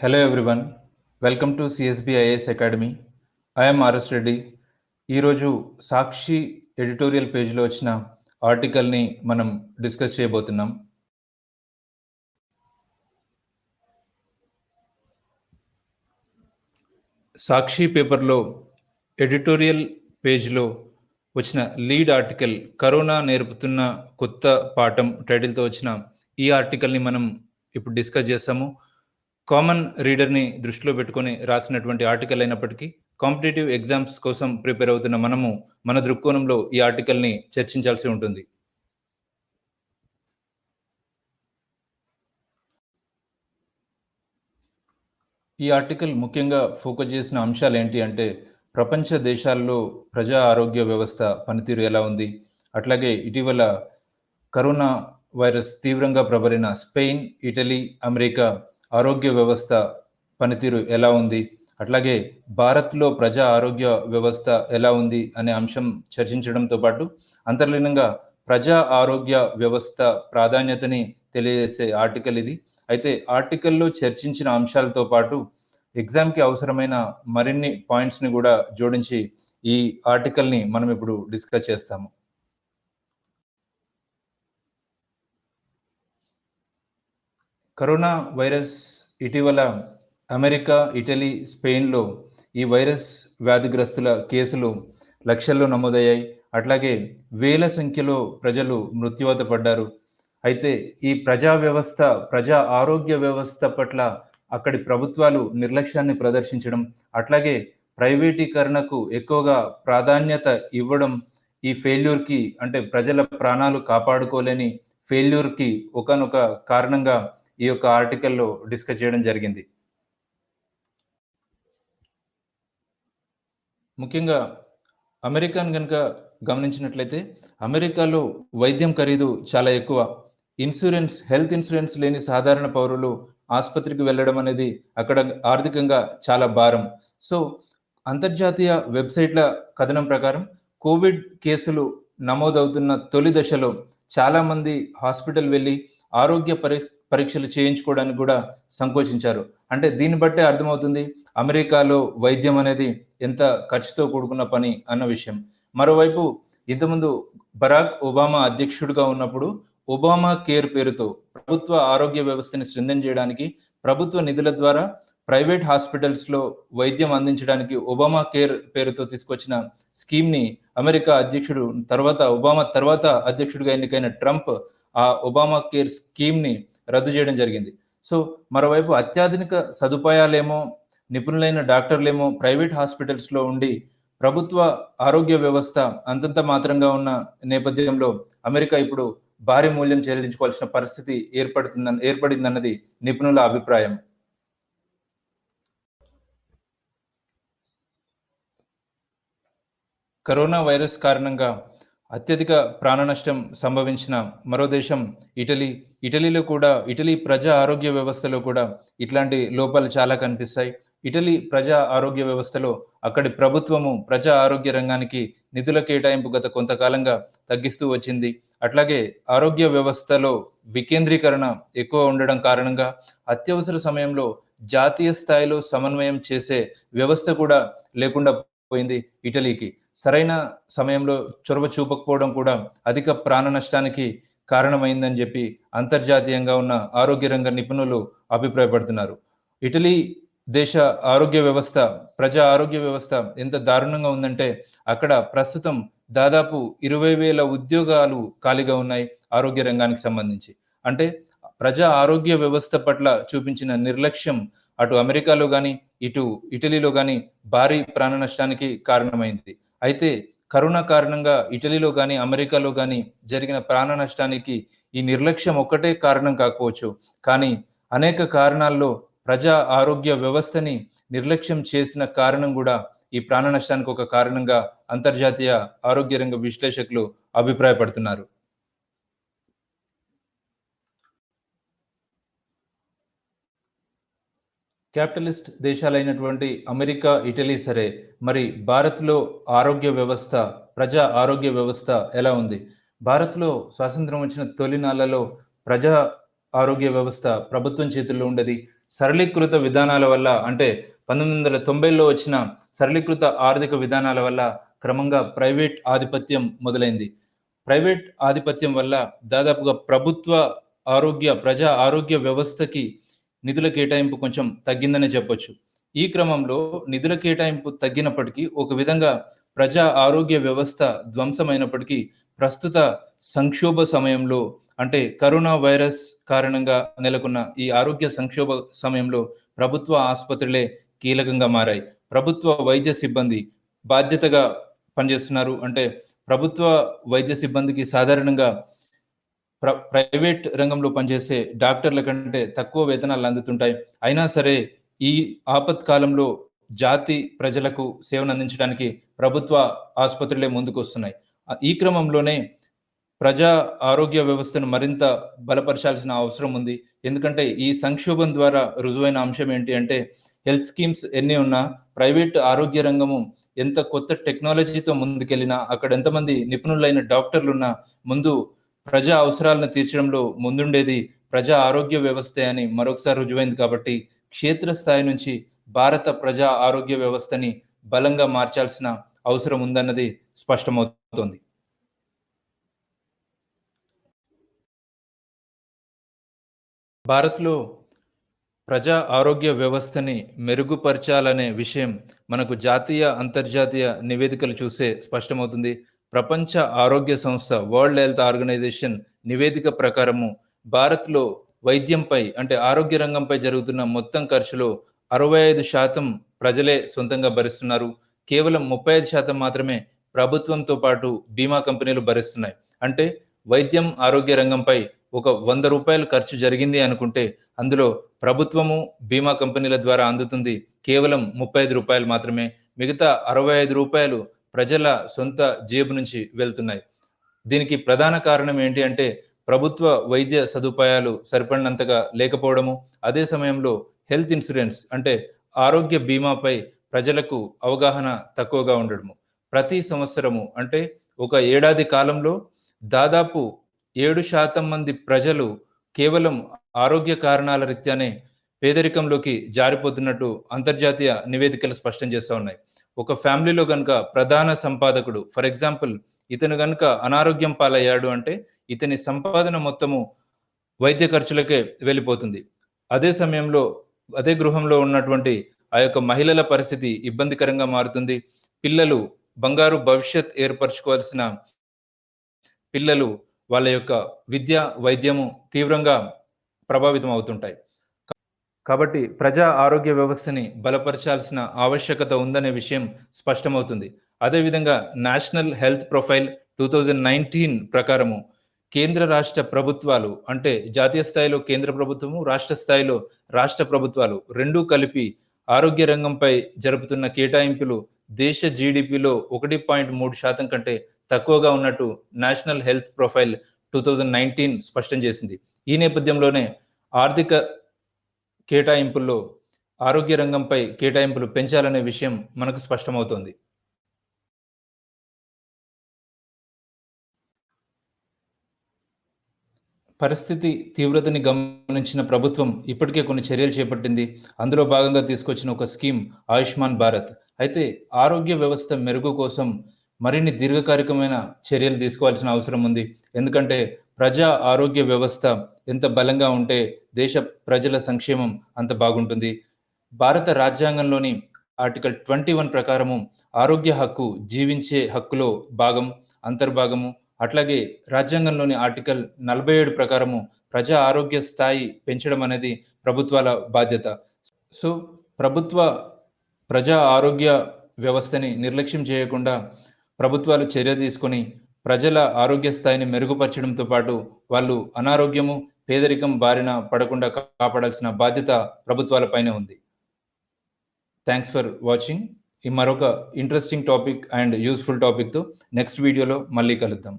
Hello everyone welcome to CSB academy Academy. I RS Reddy ఈరోజు Sakshi editorial పేజ్లో వచ్చిన ఆర్టికల్ని మనం డిస్కస్ చేయబోతున్నాం. సాక్షి పేపర్లో ఎడిటోరియల్ పేజ్లో వచ్చిన లీడ్ ఆర్టికల్ కరోనా నేర్పుతున్న కొత్త పాఠం టైటిల్తో వచ్చిన ఈ ఆర్టికల్ని మనం ఇప్పుడు డిస్కస్ చేస్తాము. కామన్ రీడర్ని దృష్టిలో పెట్టుకొని రాసినటువంటి ఆర్టికల్ అయినప్పటికీ కాంపిటేటివ్ ఎగ్జామ్స్ కోసం ప్రిపేర్ అవుతున్న మనము మన దృక్కోణంలో ఈ ఆర్టికల్ని చర్చించాల్సి ఉంటుంది. ఈ ఆర్టికల్ ముఖ్యంగా ఫోకస్ చేసిన అంశాలు ఏంటి అంటే ప్రపంచ దేశాల్లో ప్రజా ఆరోగ్య వ్యవస్థ పనితీరు ఎలా ఉంది? అట్లాగే ఇటీవల కరోనా వైరస్ తీవ్రంగా ప్రబలిన స్పెయిన్ ఇటలీ అమెరికా ఆరోగ్య వ్యవస్థ పనితీరు ఎలా ఉంది? అట్లాగే భారత్లో ప్రజా ఆరోగ్య వ్యవస్థ ఎలా ఉంది అనే అంశం చర్చించడంతో పాటు అంతర్లీనంగా ప్రజా ఆరోగ్య వ్యవస్థ ప్రాధాన్యతని తెలియజేసే ఆర్టికల్ ఇది. అయితే ఆర్టికల్లో చర్చించిన అంశాలతో పాటు ఎగ్జామ్కి అవసరమైన మరిన్ని పాయింట్స్ని కూడా జోడించి ఈ ఆర్టికల్ని మనం ఇప్పుడు డిస్కస్ చేస్తాము. కరోనా వైరస్ ఇటీవల అమెరికా ఇటలీ స్పెయిన్లో ఈ వైరస్ వ్యాధిగ్రస్తుల కేసులు లక్షల్లో నమోదయ్యాయి. అట్లాగే వేల సంఖ్యలో ప్రజలు మృత్యువాత పడ్డారు. అయితే ఈ ప్రజా వ్యవస్థ ప్రజా ఆరోగ్య వ్యవస్థ పట్ల అక్కడి ప్రభుత్వాలు నిర్లక్ష్యాన్ని ప్రదర్శించడం అట్లాగే ప్రైవేటీకరణకు ఎక్కువగా ప్రాధాన్యత ఇవ్వడం ఈ ఫెయిల్యూర్కి అంటే ప్రజల ప్రాణాలు కాపాడుకోలేని ఫెయిల్యూర్కి ఒకనొక కారణంగా ఈ యొక్క ఆర్టికల్లో డిస్కస్ చేయడం జరిగింది. ముఖ్యంగా అమెరికాను కనుక గమనించినట్లయితే అమెరికాలో వైద్యం ఖరీదు చాలా ఎక్కువ. ఇన్సూరెన్స్ హెల్త్ ఇన్సూరెన్స్ లేని సాధారణ పౌరులు ఆసుపత్రికి వెళ్ళడం అనేది అక్కడ ఆర్థికంగా చాలా భారం. సో అంతర్జాతీయ వెబ్సైట్ల కథనం ప్రకారం కోవిడ్ కేసులు నమోదవుతున్న తొలి దశలో చాలామంది హాస్పిటల్ వెళ్ళి ఆరోగ్య పరి పరీక్షలు చేయించుకోవడానికి కూడా సంకోచించారు. అంటే దీన్ని బట్టే అర్థమవుతుంది అమెరికాలో వైద్యం అనేది ఎంత ఖర్చుతో కూడుకున్న పని అన్న విషయం. మరోవైపు ఇంతకుముందు బరాక్ ఒబామా అధ్యక్షుడిగా ఉన్నప్పుడు ఒబామా కేర్ పేరుతో ప్రభుత్వ ఆరోగ్య వ్యవస్థని స్ట్రెంథన్ చేయడానికి ప్రభుత్వ నిధుల ద్వారా ప్రైవేట్ హాస్పిటల్స్లో వైద్యం అందించడానికి ఒబామా కేర్ పేరుతో తీసుకొచ్చిన స్కీమ్ని అమెరికా అధ్యక్షుడు తర్వాత ఒబామా తర్వాత అధ్యక్షుడిగా ఎన్నికైన ట్రంప్ ఆ ఒబామా కేర్ స్కీమ్ని రద్దు చేయడం జరిగింది. సో మరోవైపు అత్యాధునిక సదుపాయాలేమో నిపుణులైన డాక్టర్లేమో ప్రైవేట్ హాస్పిటల్స్లో ఉండి ప్రభుత్వ ఆరోగ్య వ్యవస్థ అంతంత మాత్రంగా ఉన్న నేపథ్యంలో అమెరికా ఇప్పుడు భారీ మూల్యం చెల్లించుకోవాల్సిన పరిస్థితి ఏర్పడుతుందని ఏర్పడిందన్నది నిపుణుల అభిప్రాయం. కరోనా వైరస్ కారణంగా అత్యధిక ప్రాణ నష్టం సంభవించిన మరో దేశం ఇటలీ. ఇటలీలో కూడా ఇటలీ ప్రజా ఆరోగ్య వ్యవస్థలో కూడా ఇట్లాంటి లోపాలు చాలా కనిపిస్తాయి. ఇటలీ ప్రజా ఆరోగ్య వ్యవస్థలో అక్కడి ప్రభుత్వము ప్రజా ఆరోగ్య రంగానికి నిధుల కేటాయింపు గత కొంతకాలంగా తగ్గిస్తూ వచ్చింది. అట్లాగే ఆరోగ్య వ్యవస్థలో వికేంద్రీకరణ ఎక్కువ ఉండడం కారణంగా అత్యవసర సమయంలో జాతీయ స్థాయిలో సమన్వయం చేసే వ్యవస్థ కూడా లేకుండా పోయింది ఇటలీకి. సరైన సమయంలో చొరవ చూపకపోవడం కూడా అధిక ప్రాణ నష్టానికి కారణమైందని చెప్పి అంతర్జాతీయంగా ఉన్న ఆరోగ్య రంగ నిపుణులు అభిప్రాయపడుతున్నారు. ఇటలీ దేశ ఆరోగ్య వ్యవస్థ ప్రజా ఆరోగ్య వ్యవస్థ ఎంత దారుణంగా ఉందంటే అక్కడ ప్రస్తుతం దాదాపు ఇరవై వేల ఉద్యోగాలు ఖాళీగా ఉన్నాయి ఆరోగ్య రంగానికి సంబంధించి. అంటే ప్రజా ఆరోగ్య వ్యవస్థ పట్ల చూపించిన నిర్లక్ష్యం అటు అమెరికాలో కానీ ఇటు ఇటలీలో కానీ భారీ ప్రాణ నష్టానికి కారణమైంది. అయితే కరోనా కారణంగా ఇటలీలో కానీ అమెరికాలో కానీ జరిగిన ప్రాణ నష్టానికి ఈ నిర్లక్ష్యం ఒక్కటే కారణం కాకపోవచ్చు. కానీ అనేక కారణాల్లో ప్రజా ఆరోగ్య వ్యవస్థని నిర్లక్ష్యం చేసిన కారణం కూడా ఈ ప్రాణ నష్టానికి ఒక కారణంగా అంతర్జాతీయ ఆరోగ్య రంగ విశ్లేషకులు అభిప్రాయపడుతున్నారు. క్యాపిటలిస్ట్ దేశాలైనటువంటి అమెరికా ఇటలీ సరే మరి భారత్లో ఆరోగ్య వ్యవస్థ ప్రజా ఆరోగ్య వ్యవస్థ ఎలా ఉంది? భారత్లో స్వాతంత్రం వచ్చిన తొలి నాళ్ళలో ప్రజా ఆరోగ్య వ్యవస్థ ప్రభుత్వం చేతుల్లో ఉండేది. సరళీకృత విధానాల వల్ల అంటే పంతొమ్మిది వందల తొంభైలో వచ్చిన సరళీకృత ఆర్థిక విధానాల వల్ల క్రమంగా ప్రైవేట్ ఆధిపత్యం మొదలైంది. ప్రైవేట్ ఆధిపత్యం వల్ల దాదాపుగా ప్రభుత్వ ఆరోగ్య ప్రజా ఆరోగ్య వ్యవస్థకి నిధుల కేటాయింపు కొంచెం తగ్గిందనే చెప్పొచ్చు. ఈ క్రమంలో నిధుల కేటాయింపు తగ్గినప్పటికీ ఒక విధంగా ప్రజా ఆరోగ్య వ్యవస్థ ధ్వంసమైనప్పటికీ ప్రస్తుత సంక్షోభ సమయంలో అంటే కరోనా వైరస్ కారణంగా నెలకొన్న ఈ ఆరోగ్య సంక్షోభ సమయంలో ప్రభుత్వ ఆసుపత్రులే కీలకంగా మారాయి. ప్రభుత్వ వైద్య సిబ్బంది బాధ్యతగా పనిచేస్తున్నారు. అంటే ప్రభుత్వ వైద్య సిబ్బందికి సాధారణంగా ప్ర ప్రైవేట్ రంగంలో పనిచేసే డాక్టర్ల కంటే తక్కువ వేతనాలు అందుతుంటాయి. అయినా సరే ఈ ఆపత్కాలంలో జాతి ప్రజలకు సేవను అందించడానికి ప్రభుత్వ ఆసుపత్రులే ముందుకు వస్తున్నాయి ఈ క్రమంలోనే ప్రజా ఆరోగ్య వ్యవస్థను మరింత బలపరచాల్సిన అవసరం ఉంది. ఎందుకంటే ఈ సంక్షోభం ద్వారా రుజువైన అంశం ఏంటి అంటే హెల్త్ స్కీమ్స్ ఎన్ని ఉన్నా ప్రైవేట్ ఆరోగ్య రంగము ఎంత కొత్త టెక్నాలజీతో ముందుకెళ్ళినా అక్కడ ఎంతమంది నిపుణులైన డాక్టర్లు ఉన్నా ముందు ప్రజా అవసరాలను తీర్చడంలో ముందుండేది ప్రజా ఆరోగ్య వ్యవస్థ అని మరొకసారి రుజువైంది కాబట్టి క్షేత్రస్థాయి నుంచి భారత ప్రజా ఆరోగ్య వ్యవస్థని బలంగా మార్చాల్సిన అవసరం ఉందన్నది స్పష్టమవుతోంది. భారత్లో ప్రజా ఆరోగ్య వ్యవస్థని మెరుగుపరచాలనే విషయం మనకు జాతీయ అంతర్జాతీయ నివేదికలు చూసే స్పష్టమవుతుంది. ప్రపంచ ఆరోగ్య సంస్థ వరల్డ్ హెల్త్ ఆర్గనైజేషన్ నివేదిక ప్రకారము భారత్లో వైద్యంపై అంటే ఆరోగ్య రంగంపై జరుగుతున్న మొత్తం ఖర్చులో అరవై ఐదు శాతం ప్రజలే సొంతంగా భరిస్తున్నారు. కేవలం ముప్పై ఐదు శాతం మాత్రమే ప్రభుత్వంతో పాటు బీమా కంపెనీలు భరిస్తున్నాయి. అంటే వైద్యం ఆరోగ్య రంగంపై ఒక వంద రూపాయలు ఖర్చు జరిగింది అనుకుంటే అందులో ప్రభుత్వము బీమా కంపెనీల ద్వారా అందుతుంది కేవలం ముప్పై ఐదు రూపాయలు మాత్రమే. మిగతా అరవై ఐదు రూపాయలు ప్రజల సొంత జేబు నుంచి వెళ్తున్నాయి. దీనికి ప్రధాన కారణం ఏంటి అంటే ప్రభుత్వ వైద్య సదుపాయాలు సరిపడినంతగా లేకపోవడము. అదే సమయంలో హెల్త్ ఇన్సూరెన్స్ అంటే ఆరోగ్య బీమాపై ప్రజలకు అవగాహన తక్కువగా ఉండడము. ప్రతి సంవత్సరము అంటే ఒక ఏడాది కాలంలో దాదాపు ఏడు శాతం మంది ప్రజలు కేవలం ఆరోగ్య కారణాల రీత్యానే పేదరికంలోకి జారిపోతున్నట్టు అంతర్జాతీయ నివేదికలు స్పష్టం చేస్తూ ఉన్నాయి. ఒక ఫ్యామిలీలో కనుక ప్రధాన సంపాదకుడు ఫర్ ఎగ్జాంపుల్ ఇతను కనుక అనారోగ్యం పాలయ్యాడు అంటే ఇతని సంపాదన మొత్తము వైద్య ఖర్చులకే వెళ్ళిపోతుంది. అదే సమయంలో అదే గృహంలో ఉన్నటువంటి ఆ యొక్క మహిళల పరిస్థితి ఇబ్బందికరంగా మారుతుంది. పిల్లలు బంగారు భవిష్యత్ ఏర్పరచుకోవాల్సిన పిల్లలు వాళ్ళ యొక్క విద్య వైద్యము తీవ్రంగా ప్రభావితం అవుతుంటాయి. కాబట్టి ప్రజా ఆరోగ్య వ్యవస్థని బలపరచాల్సిన ఆవశ్యకత ఉందనే విషయం స్పష్టమవుతుంది. అదేవిధంగా national health profile two thousand nineteen ప్రకారము కేంద్ర రాష్ట్ర ప్రభుత్వాలు అంటే జాతీయ స్థాయిలో కేంద్ర ప్రభుత్వము రాష్ట్ర స్థాయిలో రాష్ట్ర ప్రభుత్వాలు రెండూ కలిపి ఆరోగ్య రంగంపై జరుపుతున్న కేటాయింపులు దేశ జీడిపిలో ఒకటి పాయింట్ మూడు శాతం కంటే తక్కువగా ఉన్నట్టు national health profile two thousand nineteen స్పష్టం చేసింది. ఈ నేపథ్యంలోనే ఆర్థిక కేటాయింపుల్లో ఆరోగ్య రంగంపై కేటాయింపులు పెంచాలనే విషయం మనకు స్పష్టమవుతోంది. పరిస్థితి తీవ్రతని గమనించిన ప్రభుత్వం ఇప్పటికే కొన్ని చర్యలు చేపట్టింది. అందులో భాగంగా తీసుకొచ్చిన ఒక స్కీమ్ ఆయుష్మాన్ భారత్. అయితే ఆరోగ్య వ్యవస్థ మెరుగు కోసం మరిన్ని దీర్ఘకాలికమైన చర్యలు తీసుకోవాల్సిన అవసరం ఉంది. ఎందుకంటే ప్రజా ఆరోగ్య వ్యవస్థ ఎంత బలంగా ఉంటే దేశ ప్రజల సంక్షేమం అంత బాగుంటుంది. భారత రాజ్యాంగంలోని ఆర్టికల్ ట్వంటీ వన్ ప్రకారము ఆరోగ్య హక్కు జీవించే హక్కులో భాగం అంతర్భాగము. అట్లాగే రాజ్యాంగంలోని ఆర్టికల్ నలభై ఏడు ప్రకారము ప్రజా ఆరోగ్య స్థాయి పెంచడం అనేది ప్రభుత్వాల బాధ్యత. సో ప్రభుత్వ ప్రజా ఆరోగ్య వ్యవస్థని నిర్లక్ష్యం చేయకుండా ప్రభుత్వాలు చర్య తీసుకొని ప్రజల ఆరోగ్య స్థాయిని మెరుగుపరచడంతో పాటు వాళ్ళు అనారోగ్యము పేదరికం బారిన పడకుండా కాపాడాల్సిన బాధ్యత ప్రభుత్వాలపైనే ఉంది. థ్యాంక్స్ ఫర్ వాచింగ్ ఈ మరొక ఇంట్రెస్టింగ్ టాపిక్ అండ్ యూస్ఫుల్ టాపిక్తో నెక్స్ట్ వీడియోలో మళ్ళీ కలుద్దాం.